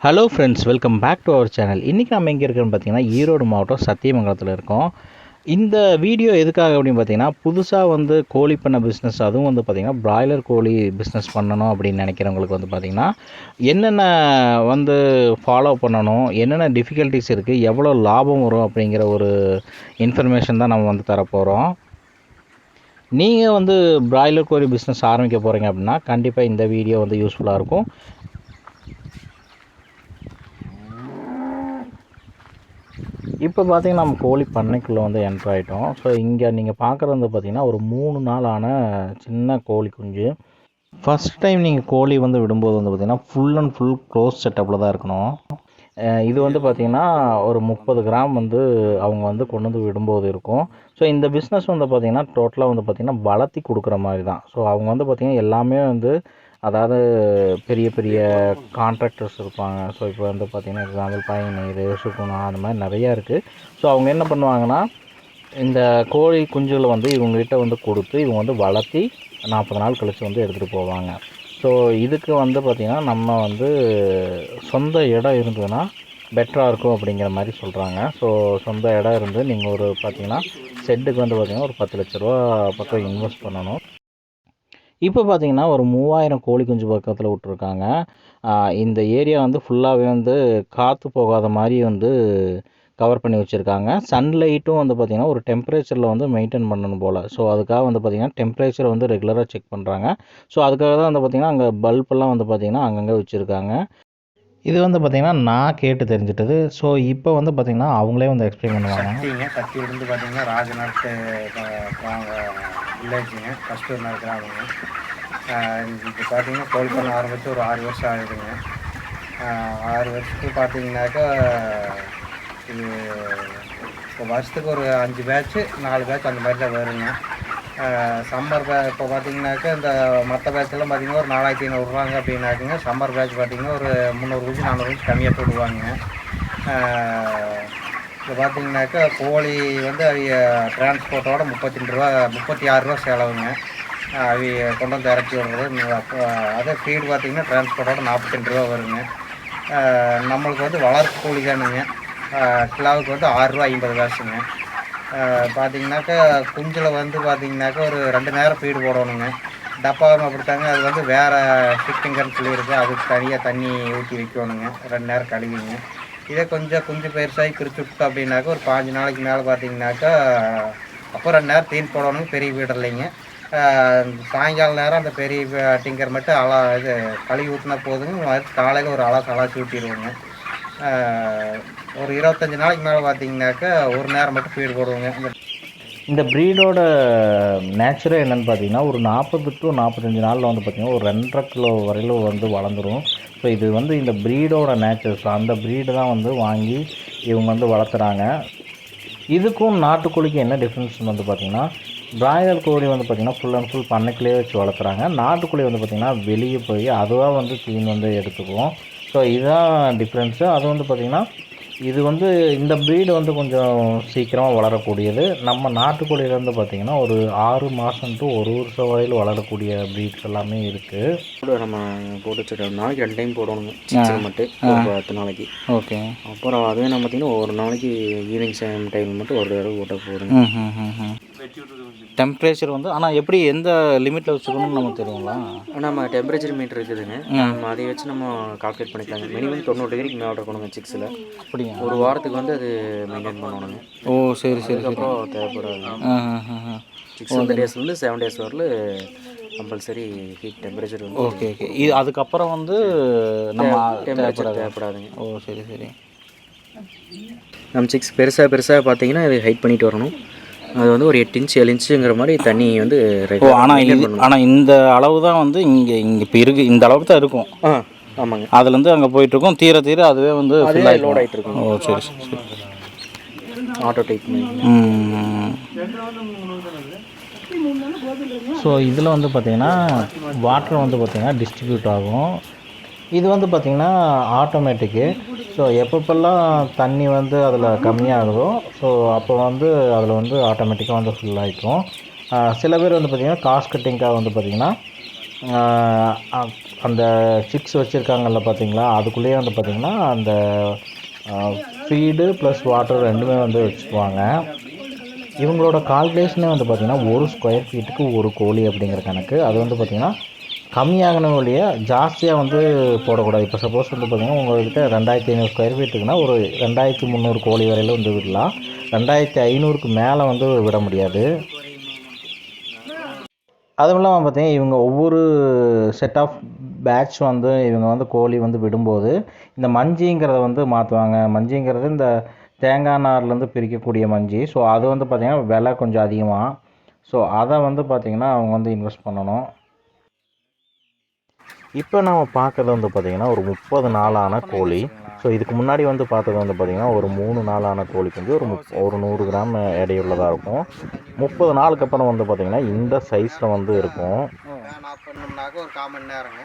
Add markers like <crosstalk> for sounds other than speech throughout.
Hello friends welcome back to our channel இன்றைக்கி நம்ம எங்கே இருக்கோம்னு பார்த்தீங்கன்னா ஈரோடு மாவட்டம் சத்தியமங்கலத்தில் இருக்கோம். இந்த வீடியோ எதுக்காக அப்படின்னு பார்த்தீங்கன்னா புதுசாக வந்து கோழி பண்ண பிஸ்னஸ் அதுவும் வந்து பார்த்திங்கன்னா பிராய்லர் கோழி பிஸ்னஸ் பண்ணணும் அப்படின்னு நினைக்கிறவங்களுக்கு வந்து பார்த்திங்கன்னா என்னென்ன வந்து ஃபாலோ பண்ணணும் என்னென்ன டிஃபிகல்ட்டிஸ் இருக்குது எவ்வளோ லாபம் வரும் அப்படிங்கிற ஒரு இன்ஃபர்மேஷன் தான் நம்ம வந்து தரப்போகிறோம் நீங்கள் வந்து பிராய்லர் கோழி பிஸ்னஸ் ஆரம்பிக்க போகிறீங்க அப்படின்னா கண்டிப்பாக இந்த வீடியோ வந்து யூஸ்ஃபுல்லாக இருக்கும். இப்போ பார்த்தீங்கன்னா நம்ம கோழி பண்ணைக்குள்ளே வந்து என்ட்ரு ஆகிட்டோம் ஸோ இங்கே நீங்கள் பார்க்குறது வந்து பார்த்தீங்கன்னா ஒரு மூணு நாளான சின்ன கோழி குஞ்சு. ஃபஸ்ட் டைம் நீங்கள் கோழி வந்து விடும்போது வந்து பார்த்தீங்கன்னா ஃபுல் அண்ட் ஃபுல் க்ளோஸ் செட்டப்பில் தான் இருக்கணும். இது வந்து பார்த்திங்கன்னா ஒரு முப்பது கிராம் வந்து அவங்க வந்து கொண்டு வந்து விடும்போது இருக்கும். ஸோ இந்த பிஸ்னஸ் வந்து பார்த்திங்கன்னா டோட்டலாக வந்து பார்த்திங்கன்னா வளர்த்தி கொடுக்குற மாதிரி தான். ஸோ அவங்க வந்து பார்த்திங்கன்னா எல்லாமே வந்து அதாவது பெரிய பெரிய கான்ட்ராக்டர்ஸ் இருப்பாங்க. ஸோ இப்போ வந்து பார்த்திங்கன்னா எக்ஸாம்பிள் பயனீர் சுகுணா அந்த மாதிரி நிறையா இருக்குது ஸோ அவங்க என்ன பண்ணுவாங்கன்னா இந்த கோழி குஞ்சுகளை வந்து இவங்ககிட்ட வந்து கொடுத்து இவங்க வந்து வளர்த்தி நாற்பது நாள் கழித்து வந்து எடுத்துகிட்டு போவாங்க. ஸோ இதுக்கு வந்து பார்த்திங்கன்னா நம்ம வந்து சொந்த இடம் இருந்ததுன்னா பெட்டராக இருக்கும் அப்படிங்கிற மாதிரி சொல்கிறாங்க ஸோ சொந்த இடம் இருந்து நீங்கள் ஒரு பார்த்தீங்கன்னா செட்டுக்கு வந்து பார்த்திங்கன்னா ஒரு பத்து லட்ச ரூபா பக்கம் இன்வெஸ்ட் பண்ணணும். இப்போ பார்த்தீங்கன்னா ஒரு மூவாயிரம் கோழி குஞ்சு பக்கத்தில் விட்ருக்காங்க இந்த ஏரியா வந்து ஃபுல்லாகவே வந்து காற்று போகாத மாதிரி வந்து கவர் பண்ணி வச்சுருக்காங்க. சன்லைட்டும் வந்து பார்த்திங்கன்னா ஒரு டெம்பரேச்சரில் வந்து மெயின்டைன் பண்ணணும் போல். ஸோ அதுக்காக வந்து பார்த்திங்கன்னா டெம்பரேச்சர் வந்து ரெகுலராக செக் பண்ணுறாங்க ஸோ அதுக்காக தான் வந்து பார்த்திங்கன்னா அங்கே பல்பெல்லாம் வந்து பார்த்திங்கன்னா அங்கங்கே வச்சுருக்காங்க. இது வந்து பார்த்திங்கன்னா நான் கேட்டு தெரிஞ்சிட்டது. ஸோ இப்போ வந்து பார்த்திங்கன்னா அவங்களே வந்து எக்ஸ்பிளைன் பண்ணுவாங்க. கத்தி இருந்து பார்த்திங்கன்னா ராஜநாட்டு வில்லேஜுங்க கஸ்தூர் இருக்கிறாங்க இப்போ பார்த்தீங்கன்னா கோழி பண்ண ஆரம்பித்து ஒரு ஆறு வருஷம் ஆகிடுங்க ஆறு வருஷத்துக்கு பார்த்தீங்கன்னாக்கா இது இப்போ வருஷத்துக்கு ஒரு அஞ்சு பேட்ச்சு நாலு பேட்ச் அந்த மாதிரி தான் வருங்க. சம்மர் பே இப்போ பார்த்தீங்கன்னாக்கா இந்த மற்ற பேட்செல்லாம் பார்த்தீங்கன்னா ஒரு நாலாயிரத்தி ஐநூறுரூவாங்க அப்படின்னாக்குங்க. சம்மர் பேட்ச் பார்த்தீங்கன்னா ஒரு முந்நூறு ரூபாய் நானூறு ரூபாய் கம்மியாக போடுவாங்க. இப்போ பார்த்தீங்கன்னாக்கா கோழி வந்து அவங்க டிரான்ஸ்போர்ட்டோட முப்பத்தி ரெண்டு ரூபா முப்பத்தி ஆறு ரூபா செலவுங்க. அவங்க கொண்டு வந்து இறக்கி விடுறது. அதே ஃபீடு பார்த்தீங்கன்னா டிரான்ஸ்போர்ட்டோட நாற்பத்தி ரெண்டு ரூபா வருங்க. நம்மளுக்கு வந்து வளர்ப்பு கோழி தானுங்க. கிலாவுக்கு கிலோவுக்கு வந்து ஆறுரூவா ஐம்பது காசுங்க. பார்த்தீங்கன்னாக்கா குஞ்சில் வந்து பார்த்தீங்கன்னாக்கா ஒரு ரெண்டு நேரம் ஃபீடு போடணுங்க. டப்பாவும் அப்படித்தாங்க. அது வந்து வேறு ஷிஃப்டிங்கன்னு சொல்லியிருக்கு. அதுக்கு தனியாக தண்ணி ஊற்றி வைக்கணுங்க. ரெண்டு நேரம் கழுவிங்க. இதே கொஞ்சம் குஞ்சு பெருசாகி பிரித்து விட்டோம் அப்படின்னாக்கா ஒரு பாஞ்சு நாளைக்கு மேலே பார்த்தீங்கன்னாக்கா அப்போ ரெண்டு நேரம் தீன் போடணும் பெரிய வீடு இல்லைங்க. சாயங்கால நேரம் அந்த பெரிய வி- டிங்கர் மட்டும் அலா இது கழுவி ஊற்றினா போதுங்க. காலையில் ஒரு அலா அலாசி ஊட்டிடுவோங்க ஒரு இருபத்தஞ்சி நாளைக்கு மேலே பார்த்தீங்கன்னாக்கா ஒரு நேரம் மட்டும் ஃபீடு போடுவோங்க. இந்த ப்ரீடோட நேச்சுரே என்னென்னு பார்த்தீங்கன்னா ஒரு நாற்பது டு நாற்பத்தஞ்சு நாளில் வந்து பார்த்திங்கன்னா ஒரு ரெண்டரை கிலோ வரையிலும் வந்து வளர்ந்துரும். ஸோ இது வந்து இந்த ப்ரீடோட நேச்சர் ஸோ அந்த ப்ரீடு தான் வந்து வாங்கி இவங்க வந்து வளர்த்துறாங்க. இதுக்கும் நாட்டுக்கோழிக்கும் என்ன டிஃப்ரென்ஸ்னு வந்து பார்த்திங்கன்னா பிராய்லர் கோழி வந்து பார்த்திங்கன்னா ஃபுல் அண்ட் ஃபுல் பண்ணைக்குள்ளேயே வச்சு வளர்த்துறாங்க. நாட்டுக்கோழி வந்து பார்த்திங்கன்னா வெளியே போய் அதுவாக வந்து தீன் வந்து எடுத்துக்குவோம். ஸோ இதுதான் டிஃப்ரென்ஸு அது வந்து பார்த்திங்கன்னா இது வந்து இந்த ப்ரீடு வந்து கொஞ்சம் சீக்கிரமாக வளரக்கூடியது. நம்ம நாட்டுக்கோழியில வந்து பார்த்திங்கன்னா ஒரு ஆறு மாதம் டு ஒரு வருஷம் வரையில் வளரக்கூடிய ப்ரீட்ஸ் எல்லாமே இருக்குது கூட நம்ம போட்டு வச்சுருக்கோம் நாளைக்கு ரெண்டு டைம் போடணுங்க. சிக்கன் மட்டும் ஒரு பத்து நாளைக்கு. ஓகே. அப்புறம் அதுவே நம்ம பார்த்தீங்கன்னா ஒரு நாளைக்கு ஈவினிங் டைம் மட்டும் ஒரு தடவை போட்டால் போதுங்க. டெம்பரேச்சர் வந்து ஆனால் எப்படி எந்த லிமிட்டில் வச்சுக்கணும்னு நமக்கு தெரியுங்களா நம்ம டெம்பரேச்சர் மீட்டர் இருக்குதுங்க. நம்ம அதை வச்சு நம்ம கால்குலேட் பண்ணிக்கலாங்க. மினிமம் தொண்ணூறு டிகிரிக்கு மேலே இருக்கணுங்க சிக்ஸில் அப்படியா? ஒரு வாரத்துக்கு வந்து அது மெயின்டைன் பண்ணணுங்க. ஓ சரி சரி அதுக்கப்புறம் தேவைப்படாது ஆ ஆ, ஆ, ஆ. சிக்ஸ் வந்து டேஸ்லேருந்து செவன் டேஸ் வரல கம்பல்சரி ஹீட் டெம்பரேச்சர் வந்து ஓகே ஓகே இது அதுக்கப்புறம் வந்து நம்ம டெம்பரேச்சர் தேவைப்படாதுங்க. ஓ சரி சரி. நம்ம சிக்ஸ் பெருசாக பெருசாக பார்த்தீங்கன்னா அது ஹைட் பண்ணிட்டு வரணும். அது வந்து ஒரு எட்டு இன்ச் ஏழு இன்ச்சுங்கிற மாதிரி தண்ணி வந்து ஓ ஆனால். ஆனால் இந்த அளவு தான் வந்து இங்கே இங்கே இப்போ இருக்கு இந்த அளவுக்கு தான் இருக்கும். ஆ ஆமாங்க. அதுலேருந்து அங்கே போயிட்டுருக்கும் தீர தீர அதுவே வந்து fill ஆயிக்கும். load ஆயிட்டு இருக்கும். ஓ சரி சரி சரி. ஆட்டோ டைப் ஸோ இதில் வந்து பார்த்திங்கன்னா வாட்டர் வந்து பார்த்திங்கன்னா டிஸ்ட்ரிபியூட் ஆகும். இது வந்து பார்த்திங்கன்னா ஆட்டோமேட்டிக்கு ஸோ எப்பப்பெல்லாம் தண்ணி வந்து அதில் கம்மியாகுதோ ஸோ அப்போ வந்து அதில் வந்து ஆட்டோமேட்டிக்காக வந்து ஃபுல் ஆகிக்கும் சில பேர் வந்து பார்த்திங்கன்னா காஸ்ட் கட்டிங்காக வந்து பார்த்திங்கன்னா அந்த சிக்ஸ் வச்சுருக்காங்கல்ல பார்த்தீங்களா அதுக்குள்ளேயே வந்து பார்த்திங்கன்னா அந்த ஃபீடு ப்ளஸ் வாட்டர் ரெண்டுமே வந்து வச்சுக்குவாங்க. இவங்களோட கால்குலேஷனே வந்து பார்த்திங்கன்னா ஒரு ஸ்கொயர் ஃபீட்டுக்கு ஒரு கோழி அப்படிங்கிற கணக்கு. அது வந்து பார்த்திங்கன்னா கம்மியாகணும் ஒழிய ஜாஸ்தியாக வந்து போடக்கூடாது. இப்போ சப்போஸ் வந்து பார்த்திங்கன்னா உங்கள்கிட்ட ரெண்டாயிரத்தி ஐநூறு ஸ்கொயர் ஃபீட்டுக்குன்னா ஒரு ரெண்டாயிரத்தி முந்நூறு கோழி வரையில் வந்து விடலாம். ரெண்டாயிரத்தி ஐநூறுக்கு மேலே வந்து விட முடியாது. அதுவும் இல்லாமல் பார்த்தீங்கன்னா இவங்க ஒவ்வொரு செட் ஆஃப் பேட்ச் வந்து இவங்க வந்து கோழி வந்து விடும்போது இந்த மஞ்சிங்கிறத வந்து மாற்றுவாங்க மஞ்சிங்கிறது இந்த தேங்காய் நார்லேருந்து பிரிக்கக்கூடிய மஞ்சி. ஸோ அது வந்து பார்த்திங்கன்னா விலை கொஞ்சம் அதிகமாக ஸோ அதை வந்து பார்த்திங்கன்னா அவங்க வந்து இன்வெஸ்ட் பண்ணணும். இப்போ நம்ம பார்க்குறது வந்து பார்த்திங்கன்னா ஒரு முப்பது நாளான கோழி. ஸோ இதுக்கு முன்னாடி வந்து பார்த்தது வந்து பார்த்திங்கன்னா ஒரு மூணு நாளான கோழி குஞ்சு ஒரு முப் ஒரு நூறு கிராம் எடையுள்ளதாக இருக்கும். முப்பது நாளுக்கு அப்புறம் வந்து பார்த்திங்கன்னா இந்த சைஸில் வந்து இருக்கும். பண்ணோம்னாக்க ஒரு கால் மணி நேரங்க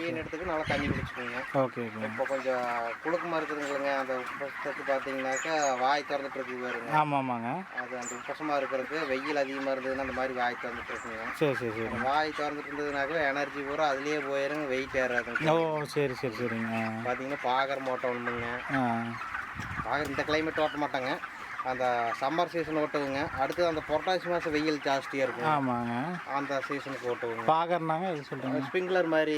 டீன் எடுத்துக்கு நல்லா தண்ணி குடிச்சுக்கோங்க. Okay okay. இப்போ கொஞ்சம் குளுக்கமாக இருக்குதுங்களுங்க. அந்த உப்பசத்துக்கு பார்த்தீங்கன்னாக்கா வாய் திறந்துட்டு இருக்கு பாருங்க. ஆமாம் ஆமாங்க. அது அந்த உப்பசமாக இருக்கிறதுக்கு வெயில் அதிகமாக இருந்ததுன்னா அந்த மாதிரி வாய் திறந்துட்டு இருக்குங்க சரி சரி சரி. வாய் திறந்துட்டு இருந்ததுனாக்கா எனர்ஜி பூரா அதுலேயே போயிருங்க வெயிட் ஏறாதுங்க. ஓ சரி சரி சரிங்க. பார்த்தீங்கன்னா பாகர் மோட்டை பாகர் இந்த கிளைமேட் ஓட்ட மாட்டாங்க. அந்த சம்மர் சீசன் ஓட்டுவுங்க. அடுத்து அந்த புரட்டாசி மாதம் வெயில் ஜாஸ்தியாக இருக்கும். ஆமாங்க. அந்த சீசனுக்கு ஓட்டுவோங்க. பாக்கறனாங்க இது சொல்கிறீங்க ஸ்ப்ரிங்க்லர் மாதிரி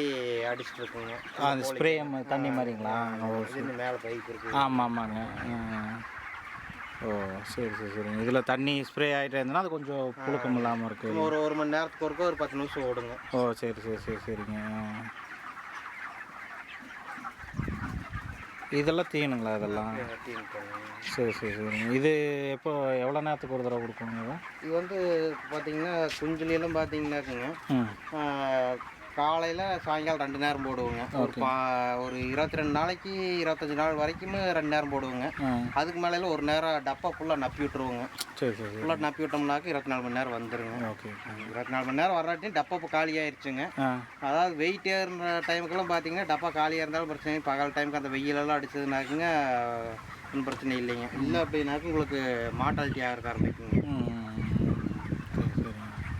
அடிச்சிட்டு இருக்குங்க. அந்த ஸ்ப்ரே தண்ணி மாதிரிங்களா? இது மேலே பைப் இருக்கு. ஆமாம் ஆமாங்க. ஓ சரி சரி சரிங்க. இதில் தண்ணி ஸ்ப்ரே ஆகிட்டே இருந்ததுன்னா அது கொஞ்சம் புழுக்கம் இல்லாமல் இருக்குது ஒரு ஒரு மணி நேரத்துக்கு ஒருக்க ஒரு பத்து நிமிஷம் ஓடுங்க. ஓ சரி சரி சரி சரிங்க. இதெல்லாம் தீனுங்களா இதெல்லாம். சரி சரி சரிங்க இது எப்போ எவ்வளோ நேரத்துக்கு ஒரு தடவை கொடுக்கணுங்க இதை? வந்து பார்த்தீங்கன்னா குஞ்சுலாம் பார்த்தீங்கன்னாக்குங்க காலையில் சாயங்காலம் ரெண்டு நேரம் போடுவோங்க. ஒரு பா ஒரு இருபத்தி ரெண்டு நாளைக்கு இருபத்தஞ்சி நாள் வரைக்கும் ரெண்டு நேரம் போடுவோங்க. அதுக்கு மேலே ஒரு நேரம் டப்பா ஃபுல்லாக நப்பி விட்டுருவோங்க. சரி சரி சரி. ஃபுல்லாக நப்பி விட்டோம்னாக்க இருபத்தி நாலு மணி நேரம் வந்துருங்க. ஓகே. இருபத்தி நாலு மணி நேரம் வர்றாட்டியும் டப்பா இப்போ காலி ஆயிடுச்சுங்க ஆ. அதாவது வெயிட் ஏறுற டைமுக்கெல்லாம் பார்த்தீங்கன்னா டப்பா காலியாக இருந்தாலும் பிரச்சனை. பகல் டைமுக்கு அந்த வெயிலெல்லாம் அடிச்சதுனாக்குங்க ஒன்றும் பிரச்சனை இல்லைங்க. இல்லை அப்படின்னாக்க உங்களுக்கு மாட்டாலிட்டி ஆகிறக்க ஆரம்பிக்குங்க.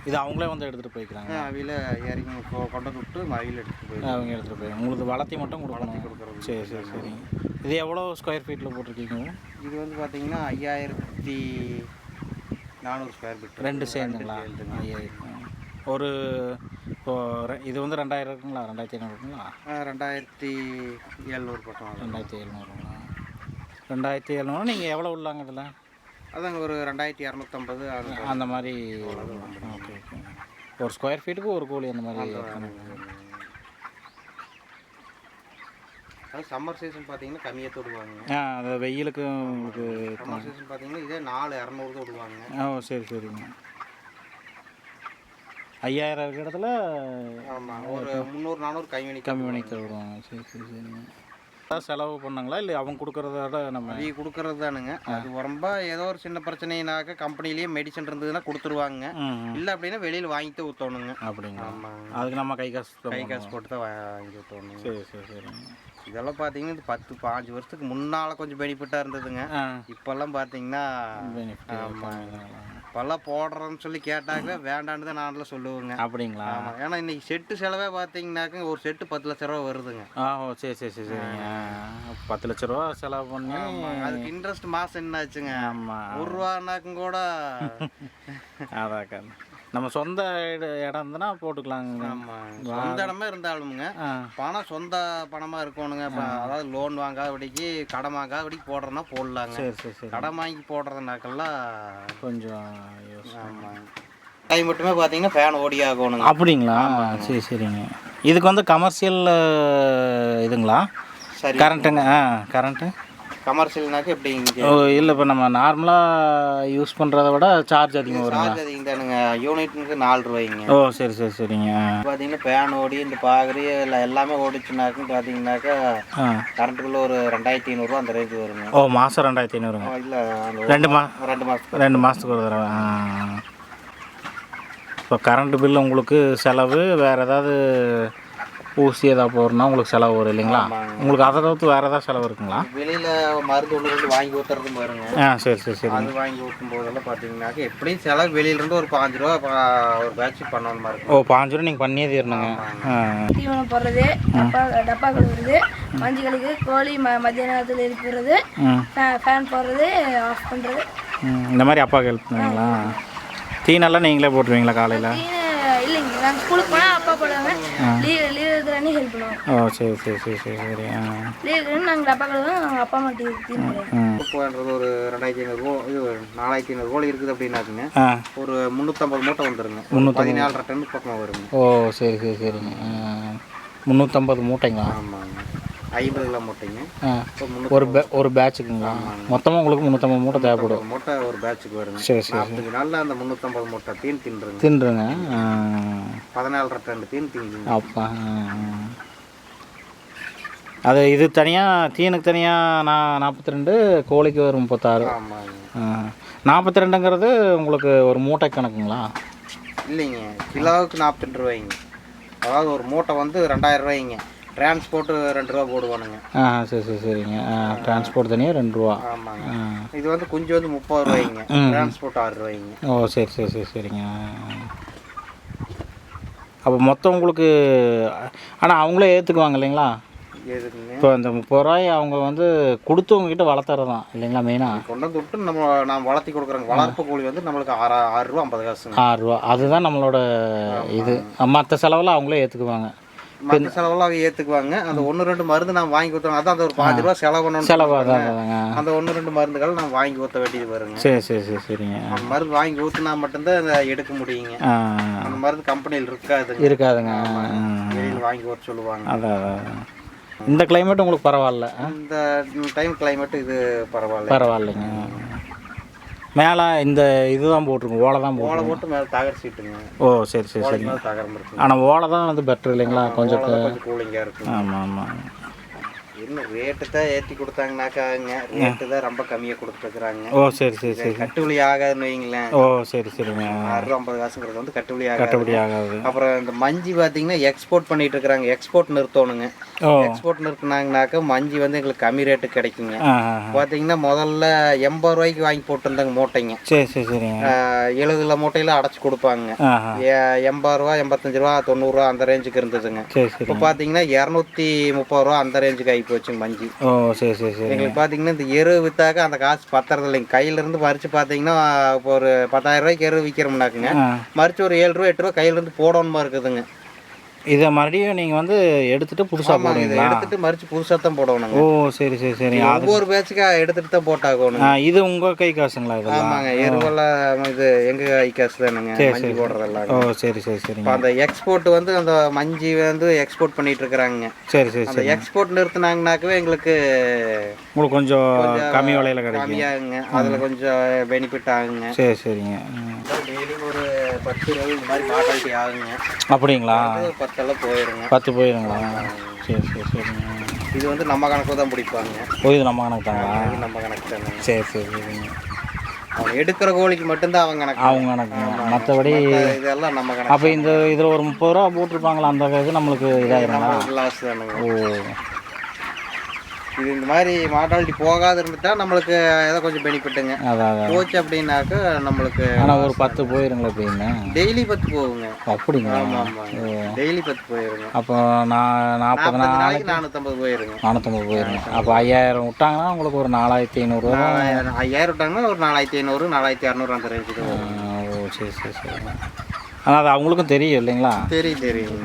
இது அவங்களே வந்து எடுத்துகிட்டு போய்க்கிறாங்க அவையில் இறங்கி கொண்டு வந்து விட்டு மயில் எடுத்துகிட்டு போய் அவங்க எடுத்துகிட்டு போய் உங்களுக்கு வளர்த்தி மட்டும் கொடுக்கணும். சரி சரி சரிங்க இது எவ்வளோ ஸ்கொயர் ஃபீட்டில் போட்டிருக்கீங்க? இது வந்து பார்த்தீங்கன்னா ஐயாயிரத்தி நானூறு ஸ்கொயர் ஃபீட் ரெண்டு சேர்ந்துங்களா? ஐயாயிரம். ஒரு இப்போ இது வந்து ரெண்டாயிரம் இருக்குங்களா? ரெண்டாயிரத்தி ஐநூறு இருக்குங்களா? ரெண்டாயிரத்தி எழுநூறு ஆகும் ரெண்டாயிரத்தி எழுநூறுங்களா? ரெண்டாயிரத்தி எழுநூறு நீங்கள் எவ்வளோ உள்ளாங்க இதில்? அதாங்க ஒரு ரெண்டாயிரத்தி இரநூத்தம்பது அது அந்த மாதிரி ஓகே ஒரு ஸ்கொயர் ஃபீட்டுக்கு ஒரு கோழி அந்த மாதிரி. அது சம்மர் சீசன் பார்த்தீங்கன்னா கம்மியாக தொடுவாங்க. ஆ அந்த வெயிலுக்கு உங்களுக்கு சம்மர் சீசன் பார்த்தீங்கன்னா இதே நாலு இரநூறு தான் விடுவாங்க ஓ சரி சரிங்க. ஐயாயிரம் இருக்கிற இடத்துல ஆமாம் ஒரு முந்நூறு நானூறு கைவினி கம்மி பண்ணி தருவாங்க. சரி சரி சரிங்க. செலவு பண்ணாங்களா? இல்லை அவங்க கொடுக்குறத விட நம்ம அவங்க கொடுக்கறது தானுங்க. அது ரொம்ப ஏதோ ஒரு சின்ன பிரச்சனைனாக்க கம்பெனிலேயே மெடிசன் இருந்ததுன்னா கொடுத்துருவாங்க. இல்லை அப்படின்னா வெளியில் வாங்கிட்டு ஊற்றணுங்க அப்படிங்களா? ஆமாங்க. அதுக்கு நம்ம கை காசு கை. காசு போட்டு தான் வாங்கி ஊற்றணுங்க சரி சரி சரிங்க. இதெல்லாம் பார்த்தீங்கன்னா இது பத்து பாஞ்சு வருஷத்துக்கு முன்னால் கொஞ்சம் பெனிஃபிட்டாக இருந்ததுங்க. இப்போல்லாம் பார்த்தீங்கன்னா பெனிஃபிட் இப்போல்லாம் போடுறோன்னு சொல்லி கேட்டாக்க வேண்டான்னு தான் நான்லாம் சொல்லுவேங்க. அப்படிங்களா? ஆமாம் ஏன்னா இன்னைக்கு செட்டு செலவே பார்த்தீங்கன்னாக்க ஒரு செட்டு பத்து லட்ச ரூபா வருதுங்க. ஆ ஓ சரி சரி சரி சரிங்க. பத்து லட்ச ரூபா செலவு பண்ணி அதுக்கு இன்ட்ரெஸ்ட் மாதம் என்ன ஆச்சுங்க ஆமாம் ஒரு ரூபானாக்கும் கூட <laughs> அதாக்கா நம்ம சொந்த இட- இடம் இருந்ததுன்னா போட்டுக்கலாங்க ஆமாம் சொந்த இடமே இருந்தாலுமுங்க. பணம் சொந்த பணமாக இருக்கணுங்க. அதாவது லோன் வாங்காதபடிக்கு கடன் வாங்காதபடிக்கு போடுறோன்னா போடலாங்க. சரி சரி சரி. கடன் வாங்கி போடுறதுனாக்கெல்லாம் கொஞ்சம் ஆமாங்க. டைம் மட்டுமே பார்த்தீங்கன்னா ஃபேன் ஓடி ஆகணுங்க. அப்படிங்களா? சரி சரிங்க. இதுக்கு வந்து கமர்ஷியல் இதுங்களா? சரி. கரண்ட்டுங்க ஆ கரண்ட்டு கமர்ஷியல்னாக்க எப்படி இங்கே? ஓ இல்லை இப்போ நம்ம நார்மலாக யூஸ் பண்ணுறத விட சார்ஜ் அதிகமாக வருங்களா? சார்ஜ் அதிகம் தானுங்க. யூனிட்டுக்கு நாலு ரூபாய்ங்க. ஓ சரி சரி சரிங்க. பார்த்தீங்கன்னா ஃபேன் ஓடி இந்த பாகரி இல்லை எல்லாமே ஓடிச்சுனாக்கும் பார்த்தீங்கன்னாக்கா கரண்ட்டுக்குள்ள ஒரு ரெண்டாயிரத்தி ஐநூறுரூவா அந்த ரேஞ்சு வருங்க. ஓ மாதம் ரெண்டாயிரத்தி ஐநூறுங்க. இல்லை ரெண்டு மா ரெண்டு மாதத்துக்கு ரெண்டு மாதத்துக்கு ஒரு தடவை. இப்போ கரண்ட் பில் உங்களுக்கு செலவு வேறு ஏதாவது ஊசி ஏதாவது போடுறனா உங்களுக்கு செலவு வரும் இல்லைங்களா. உங்களுக்கு அதை தவிர்த்து வேறு ஏதாவது செலவு இருக்குங்களா? வெளியில் மருந்து ஒன்று ரெண்டு வாங்கி ஊற்றுறதும் பாருங்க. ஆ சரி சரி சரி. அது வாங்கி ஊற்றும் போதெல்லாம் பார்த்தீங்கன்னாக்க எப்படியும் செலவு வெளியிலேருந்து ஒரு பாஞ்சு ரூபா ஒரு பேட்ச் பண்ணணும் மாதிரி ஓ பாஞ்சு ரூபா நீங்கள் பண்ணியே தீரணுங்க. தீவனம் போடுறது டப்பா டப்பா கழுவுறது மஞ்சள் கழுகு கோழி ம மத்திய நேரத்தில் ம். ஃபேன் போடுறது ஆஃப் பண்ணுறது இந்த மாதிரி அப்பாவுக்கு ஹெல்ப் பண்ணுவீங்களா? தீனெல்லாம் நீங்களே போட்டுருவீங்களா காலையில்? இல்லைங்க நாங்கள் ஸ்கூலுக்கு போனால் அப்பா போடுவாங்க லீவ் லீவ் இருக்கிற அன்னி ஹெல்ப் பண்ணுவோம் ஓ சரி சரி சரி சரி சரி ஆ. நாங்கள் டப்பா கழுவுவோம் நாங்கள் அப்பா அம்மா தீன் போன்றது ஒரு ரெண்டாயிரத்தி ஐநூறு இது நாலாயிரத்தி ஐநூறு கோழி இருக்குது அப்படின்னாக்குங்க ஒரு முந்நூற்றம்பது மூட்டை வந்துருங்க. முந்நூற்றம்பது. பதினாலரை டன் பக்கம் வருங்க. ஓ சரி சரி சரிங்க. முந்நூற்றம்பது மூட்டைங்களா? ஆமாங்க. ஐம்பது கிலோ மூட்டைங்க. ஒரு பே ஒரு பேட்சுக்குங்களா? மொத்தமாக உங்களுக்கு முந்நூற்றம்பது மூட்டை தேவைப்படும். மூட்டை ஒரு பேட்சுக்கு வருங்க. சரி சரி நாற்பத்தஞ்சு நாளில் அந்த முந்நூற்றம்பது மூட்டை தீன் தின்றுங்க. தின்றுங்க. பதினாலரை டன் தீன் திங்குங்க அப்பா. அது இது தனியாக தீனுக்கு தனியாக நான் நாற்பத்தி ரெண்டு கோழிக்கு ஒரு முப்பத்தாறு நாற்பத்தி ரெண்டுங்கிறது உங்களுக்கு ஒரு மூட்டை கணக்குங்களா? இல்லைங்க கிலோவுக்கு நாற்பத்தி ரூபாய்ங்க. அதாவது ஒரு மூட்டை வந்து ரெண்டாயிரம் ரூபாய்ங்க. டிரான்ஸ்போர்ட்டு ரெண்டு ரூபா போடுவானுங்க. ஆ சரி சரி சரிங்க. டிரான்ஸ்போர்ட் தனியாக ரெண்டு ரூபா. ஆமாங்க. ஆ. இது வந்து குஞ்சு வந்து முப்பது ரூபாய்ங்க. டிரான்ஸ்போர்ட் ஆறு ரூபாய்ங்க. ஓ சரி சரி சரி சரிங்க. அப்போ மொத்தம் உங்களுக்கு ஆனால் அவங்களே ஏற்றுக்குவாங்க இல்லைங்களா? இப்போ இந்த முப்பது ரூபாய் அவங்க வந்து கொடுத்தவங்ககிட்ட வளர்த்துறது தான் இல்லைங்களா மெயினாக கொண்டு விட்டு நம்ம நான் வளர்த்தி கொடுக்குறோங்க. வளர்ப்பு கோழி வந்து நம்மளுக்கு ஆறு ஆறு ரூபா ஐம்பது காசுங்க. ஆறு ரூபா. அதுதான் நம்மளோட இது. மற்ற செலவெல்லாம் அவங்களே ஏற்றுக்குவாங்க மற்ற செலவெல்லாம் அவங்க ஏற்றுக்குவாங்க அந்த ஒன்று ரெண்டு மருந்து நான் வாங்கி கொடுத்தோம். அதான் அந்த ஒரு பாஞ்சு ரூபா செலவு பண்ணணும் செலவு அதான் அதாங்க அந்த ஒன்று ரெண்டு மருந்துகள் நான் வாங்கி ஊற்ற வேண்டியது வருங்க சரி சரி சரி சரிங்க. அந்த மருந்து வாங்கி ஊற்றினா மட்டும்தான் அதை எடுக்க முடியுங்க. அந்த மருந்து கம்பெனியில் இருக்காதுங்க. இருக்காதுங்க. வாங்கி ஊற்ற சொல்லுவாங்க. அதான். இந்த கிளைமேட் உங்களுக்கு பரவாயில்ல? இந்த டைம் கிளைமேட் இது பரவாயில்ல. பரவாயில்லைங்க. மேலே இந்த இதுதான் போட்டிருக்கும் ஓலை தான் ஓலை போட்டு மேலே தகர சீட்டுங்க. ஓ சரி சரி சரி தகரம் இருக்குங்க ஆனால் ஓலை தான் வந்து பெட்டர் இல்லைங்களா? கொஞ்சம் கூலிங்காக இருக்குங்க ஆமாம் ஆமாம் இன்னும் ரேட்டு தான் ஏற்றி கொடுத்தாங்கனாக்காங்க ரேட்டு தான் ரொம்ப கம்மியாக கொடுத்துருக்குறாங்க. ஓ சரி சரி சரி. கட்டுப்படி ஆகாதுன்னு வைங்களேன் ஓ சரி சரிங்க. ரூபா ஐம்பது காசுங்கிறது வந்து கட்டுப்படி ஆகாது. கட்டுப்படி ஆகாது. அப்புறம் இந்த மஞ்சி பார்த்தீங்கன்னா எக்ஸ்போர்ட் பண்ணிட்டு இருக்கிறாங்க. எக்ஸ்போர்ட் நிறுத்தணுங்க. எக்ஸ்போர்ட் நிறுத்தினாங்கனாக்கா மஞ்சி வந்து எங்களுக்கு கம்மி ரேட்டு கிடைக்குங்க. பார்த்தீங்கன்னா முதல்ல எண்பது ரூபாய்க்கு வாங்கி போட்டிருந்தாங்க மூட்டைங்க. சரி சரி சரிங்க. ஆஹ் எழுபது கிலோ மூட்டையில அடைச்சி கொடுப்பாங்க. எண்பது ரூபா எண்பத்தஞ்சு ரூபா தொண்ணூறுரூவா அந்த ரேஞ்சுக்கு இருந்ததுங்க. இப்போ பார்த்தீங்கன்னா இரநூத்தி முப்பது ரூபா அந்த ரேஞ்சுக்கு ஆகி போச்சு மஞ்சி. ஓ சரி சரி சரி எங்களுக்கு பார்த்தீங்கன்னா இந்த எரு வித்தாக்க அந்த காசு பத்துறது இல்லைங்க கையிலேருந்து பறித்து பார்த்தீங்கன்னா இப்போ ஒரு பத்தாயிரம் ரூபாய்க்கு எரு விற்கிறோம்னாக்குங்க மறிச்சு ஒரு ஏழு ரூபா எட்டு ரூபா கையிலேருந்து போடணுமா இருக்குதுங்க. இதை மறுபடியும் நீங்கள் வந்து எடுத்துட்டு புதுசாக ஆமாங்க இதை போடுவீங்களா? எடுத்துட்டு மறிச்சு புதுசாக தான் போடணுங்க. ஓ சரி சரி சரி. ஒவ்வொரு பேட்சுக்கு எடுத்துட்டு தான் போட்டாகணும். இது உங்கள் கை காசுங்களா இதெல்லாம்? ஆமாங்க எருவெல்லாம் இது எங்க கை காசு தானுங்க மஞ்சி போடுறதெல்லாம். ஓ சரி சரி சரிங்க. அந்த எக்ஸ்போர்ட் வந்து அந்த மஞ்சி வந்து எக்ஸ்போர்ட் பண்ணிட்டு இருக்கிறாங்க சரி சரி சரி எக்ஸ்போர்ட் நிறுத்தினாங்கனாக்கவே எங்களுக்கு உங்களுக்கு கொஞ்சம் கம்மி விலையில் கிடைக்கும். கம்மியாகுங்க. அதில் கொஞ்சம் பெனிஃபிட் ஆகுங்க. சரி சரிங்க. ஒரு பத்து இருபது இந்த மாதிரி மாட்டாலிட்டி ஆகுங்க அப்படிங்களா? பத்தெல்லாம் போயிருங்க. பத்து போயிருங்களா? சரி சரி சரிங்க இது வந்து நம்ம கணக்கு தான் பிடிப்பாங்க. ஓ இது நம்ம கணக்கு தாங்களா நம்ம கணக்கு தானுங்க சரி சரி சரிங்க அவங்க எடுக்கிற கோழிக்கு மட்டும்தான் அவங்க கணக்கு. அவங்க கணக்கு. மற்றபடி இதெல்லாம் நம்ம கணக்கு அப்போ இந்த இதில் ஒரு முப்பது ரூபா போட்டிருப்பாங்களா அந்த இது நம்மளுக்கு நம்மளுக்கு லாஸ் தானுங்க. ஓ. இது இந்த மாதிரி மாட்டாலிட்டி போகாது இருந்துட்டா நம்மளுக்கு ஏதோ கொஞ்சம் பெனிஃபிட்டுங்க அதான் போச்சு அப்படின்னாக்க நம்மளுக்கு ஆனால் ஒரு பத்து போயிருங்களா எப்படின்னு டெய்லி பத்து போகுங்க. அப்படிங்களா? ஆமாம் ஆமாங்க டெய்லி பத்து போயிருங்க. அப்போ நான் நாற்பது நாற்பது நாள் நாளைக்கு நானூற்றம்பது போயிருங்க. நானூற்றம்பது போயிருங்க. அப்போ ஐயாயிரம் விட்டாங்கன்னா உங்களுக்கு ஒரு நாலாயிரத்தி நாலாயிரம் ஐயாயிரம் விட்டாங்கன்னா ஒரு நாலாயிரத்தி ஐநூறு நாலாயிரத்தி இரநூறு அந்த ரேஞ்சுக்கு ஓ சரி சரி சரி. ஆனால் அது அவங்களுக்கும் தெரியும் இல்லைங்களா? தெரியும் தெரியும்.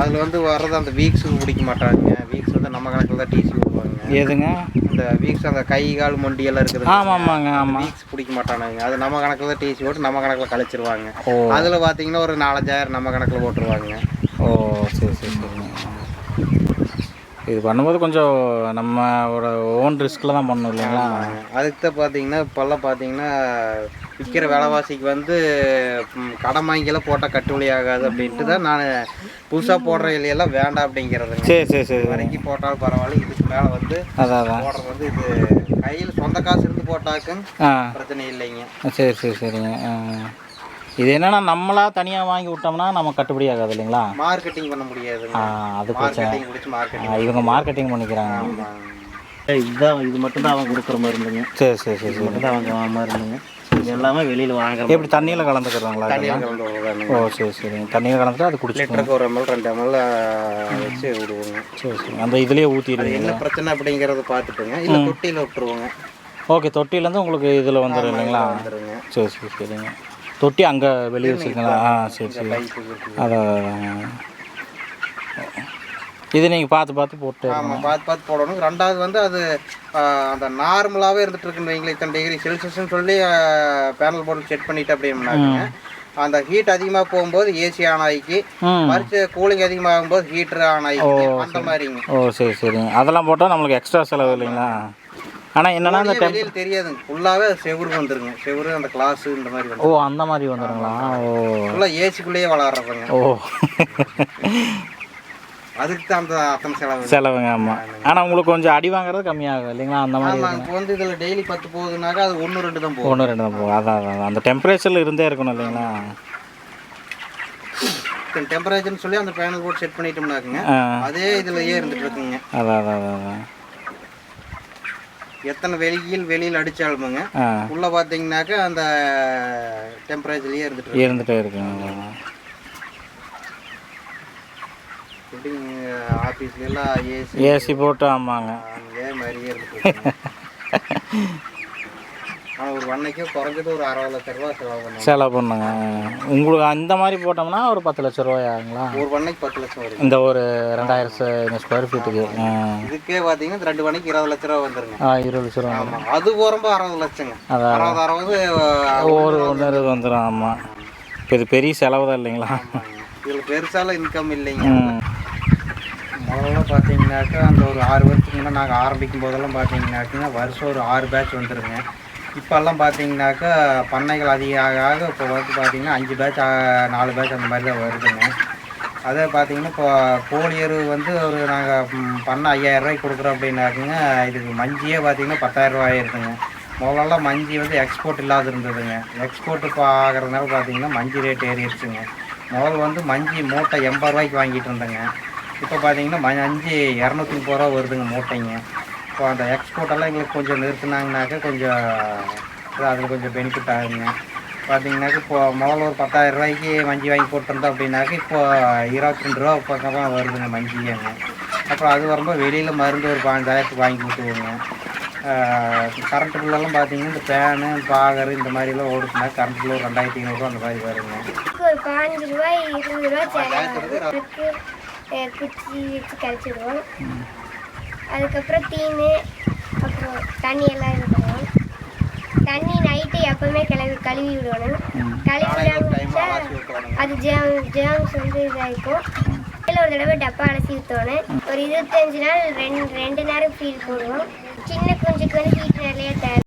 அதில் வந்து வர்றது அந்த வீக்ஸுக்கு பிடிக்க மாட்டாங்க. வீக்ஸ் வந்து நம்ம கணக்கில் தான் டிசி விடுவாங்க. எதுங்க? இந்த வீக்ஸ் அந்த கை கால் மொண்டி எல்லாம் இருக்குது ஆமாம் ஆமாங்க ஆமாம் வீக்ஸ் பிடிக்க மாட்டானுங்க. அது நம்ம கணக்கில் தான் டிசி போட்டு நம்ம கணக்கில் கழிச்சிருவாங்க. அதில் பார்த்தீங்கன்னா ஒரு நாலஞ்சாயிரம் நம்ம கணக்கில் போட்டுருவாங்க. ஓ சரி சரி சரிங்க இது பண்ணும்போது கொஞ்சம் நம்ம ஒரு ஓன் ரிஸ்கில் தான் பண்ணணும் இல்லைங்களா? அதுக்கு தான் பார்த்தீங்கன்னா இப்போல்லாம் பார்த்தீங்கன்னா விற்கிற விலைவாசிக்கு வந்து கடன் வாங்கியெல்லாம் போட்டால் கட்டுப்படி ஆகாது அப்படின்ட்டு தான் நான் புதுசாக போடுற இலையெல்லாம் வேண்டாம் அப்படிங்கிறதுங்க. சரி சரி சரி. வரைக்கும் போட்டாலும் பரவாயில்ல இதுக்கு மேலே வந்து அதான் போடுறது வந்து இது கையில் சொந்த காசு இருந்து போட்டாக்கும் பிரச்சனை இல்லைங்க. சரி சரி சரிங்க. இது என்னன்னா நம்மளா தனியாக வாங்கி விட்டோம்னா நம்ம கட்டுப்படி ஆகாது இல்லைங்களா? மார்க்கெட்டிங் பண்ண முடியாதுங்க ஆ, அது பிரச்சனை. இவங்க மார்க்கெட்டிங் பண்ணிக்கிறாங்க. இதுதான் இது மட்டும் தான் அவங்க கொடுக்குற மருந்துங்க சரி சரி சரி சரி. மட்டும் தான் அவங்க மருந்துங்க இது எல்லாமே வெளியில் வாங்குற எப்படி தண்ணியில் கலந்துக்கிறாங்களா ஓ சரி சரிங்க தண்ணியில் கலந்துட்டு அது லிட்டருக்கு ஒரு எம்எல் ரெண்டு எம்எல் வச்சு விடுவோங்க. சரி சரி. அந்த இதுலேயே அது ஊற்றிடுவீங்க என்ன பிரச்சனை அப்படிங்கிறத பார்த்துட்டுங்க இல்லை தொட்டியில் விட்டுருவோங்க. ஓகே தொட்டிலேருந்து உங்களுக்கு இதில் வந்துடும் இல்லைங்களா? வந்துருங்க. சரி சரி சரிங்க. தொட்டி அங்கே வெளியே வச்சுருக்கீங்களா ஆ சரி சரி. அதான் அதான். இது நீங்கள் பார்த்து பார்த்து போட்டு ஆமாம் பார்த்து பார்த்து போடணும். ரெண்டாவது வந்து அது அந்த நார்மலாகவே இருந்துட்டு இருக்குன்னு வைங்களேன் இத்தனை டிகிரி செல்சியஸ்னு சொல்லி பேனல் போட்டு செட் பண்ணிட்டு அப்படின்னாங்க அந்த ஹீட் அதிகமாக போகும்போது ஏசி ஆன் ஆகிக்கி மறுச்சு கூலிங் அதிகமாகும் போது ஹீட்டர் ஆன் ஆகிக்கி அந்த மாதிரிங்க. ஓ சரி சரிங்க அதெல்லாம் போட்டால் நம்மளுக்கு எக்ஸ்ட்ரா செலவு இல்லைங்களா? ஆனால் என்னன்னா அந்த டெம்ப் வெளியில் தெரியாதுங்க. ஃபுல்லாகவே செவுரு வந்துருங்க. செவுரு அந்த கிளாஸ் இந்த மாதிரி ஓ அந்த மாதிரி வந்துடுங்களா ஓ. ஃபுல்லாக ஏசிக்குள்ளேயே வளர்றதுங்க ஓ. அதுக்கு தான் அந்த அத்தனை செலவு. செலவுங்க ஆமாம் ஆனால் உங்களுக்கு கொஞ்சம் அடி வாங்குறது கம்மியாகும் இல்லைங்களா? அந்த மாதிரி இப்போ வந்து இதில் டெய்லி பத்து போகுதுனாக்கா அது ஒன்று ரெண்டு தான் போகும். ஒன்று ரெண்டு தான் போகும். அதான் அதான். அந்த டெம்பரேச்சரில் இருந்தே இருக்கணும் இல்லைங்களா? டெம்பரேச்சர்னு சொல்லி அந்த பேனல் போட்டு செட் பண்ணிட்டோம்னாக்குங்க அதே இதுலயே இருந்துட்டு இருக்குங்க. அதான் அதான், அதான். எத்தனை வெளியில் வெளியில் அடிச்சாலுமுங்க ஆ. உள்ள பார்த்தீங்கன்னாக்கா அந்த டெம்பரேச்சர்லயே இருந்துட்டு இருக்கு. இருந்துகிட்டே இருக்குங்க அதான். எப்படிங்க ஆஃபீஸ்ல எல்லாம் ஏசி ஏசி போட்டு ஆமாங்க. அதே மாதிரியே இருக்குங்க <laughs> ஆனால் ஒரு வண்ணைக்கு குறைஞ்சது ஒரு அறுபது லட்ச ரூபா செலவு செலவு பண்ணுங்க. உங்களுக்கு அந்த மாதிரி போட்டோம்னா ஒரு பத்து லட்ச ரூபாய் ஆகுங்களா ஒரு வண்ணைக்கு பத்து லட்சம் வரும் இந்த ஒரு ரெண்டாயிரம் ஸ்கொயர் ஃபீட்டுக்கு. இதுக்கே பார்த்தீங்கன்னா ரெண்டு வண்ணைக்கு இருபது லட்ச ரூபா வந்துருங்க. ஆ இருபது லட்ச ரூபா ஆமாம் அது போகிறப்போ அறுபது லட்சங்க. அறுபது அறுபது ஒரு ஒன்று இருபது வந்துடும் ஆமாம் இப்போ இது பெரிய செலவு தான் இல்லைங்களா? இதில் பெருசாலாம் இன்கம் இல்லைங்க. முதல்ல பார்த்தீங்கன்னாக்கா அந்த ஒரு ஆறு வருஷத்துக்கு முன்னே நாங்கள் ஆரம்பிக்கும் போதெல்லாம் பார்த்தீங்கன்னாக்கா வருஷம் ஒரு ஆறு பேட்ச் வந்துருங்க. இப்போல்லாம் பார்த்தீங்கன்னாக்கா பண்ணைகள் அதிக ஆக ஆக இப்போ வந்து பார்த்தீங்கன்னா அஞ்சு பேட்ச் நாலு பேட்ச் அந்த மாதிரி தான் வருதுங்க. அதே பார்த்தீங்கன்னா இப்போ கோழி எரு வந்து ஒரு நாங்கள் பண்ணை ஐயாயிரரூவாய்க்கு கொடுக்குறோம் அப்படின்னாக்குங்க இதுக்கு மஞ்சியே பார்த்தீங்கன்னா பத்தாயிரம் இருக்குங்க. முதல்லலாம் மஞ்சி வந்து எக்ஸ்போர்ட் இல்லாத இருந்ததுங்க. எக்ஸ்போர்ட் இப்போ ஆகிறதுனால பார்த்தீங்கன்னா மஞ்சி ரேட் ஏறிடுச்சுங்க. முதல்ல வந்து மஞ்சி மூட்டை எண்பது ரூபாய்க்கு வாங்கிட்டு இருந்தேங்க. இப்போ பார்த்தீங்கன்னா ம அஞ்சு இரநூத்தி முப்பது ரூபா வருதுங்க மூட்டைங்க. இப்போ அந்த எக்ஸ்போர்ட் எல்லாம் எங்களுக்கு கொஞ்சம் நிறுத்துனாங்கனாக்கா கொஞ்சம் அதில் கொஞ்சம் பெனிஃபிட் ஆகுங்க. பார்த்தீங்கன்னாக்கா இப்போ முதல்ல ஒரு பத்தாயிரம் ரூபாய்க்கு மஞ்சி வாங்கி போட்டிருந்தோம் அப்படின்னாக்கா இப்போ இருபத்தி ரெண்டு ரூபா பக்கமாக வருதுங்க மஞ்சிங்க அப்புறம் அது வரும்போது வெளியில் மருந்து ஒரு பாஞ்சாயிரத்துக்கு வாங்கி கொடுத்துருவோங்க. கரண்ட் பில்லெல்லாம் பார்த்தீங்கன்னா இந்த ஃபேனு பாகர் இந்த மாதிரிலாம் ஓடுச்சுன்னா கரண்ட் பில்லு ஒரு ரெண்டாயிரத்தி ஐநூறுரூவா அந்த மாதிரி வருங்க. ஒரு பாஞ்சு ரூபாய் இருபது ரூபா செலவாகும் அதுக்கு அஹ், குச்சி வச்சு கழிச்சிடுவோம் அதுக்கப்புறம் தீன் அப்புறம் தண்ணி எல்லாம் இது பண்ணுவோம் தண்ணி நைட்டு எப்பவுமே கழுவி கழுவி விடணும். கழுவி விடாம அது ஜேம் ஜேம்ஸ் வந்து இதாகிக்கும் இதில் ஒரு தடவை டப்பா அலசி ஊற்றணும் ஒரு இருபத்தஞ்சு நாள் ரெண்டு ரெண்டு நேரம் ஃபீல் போடுவோம். சின்ன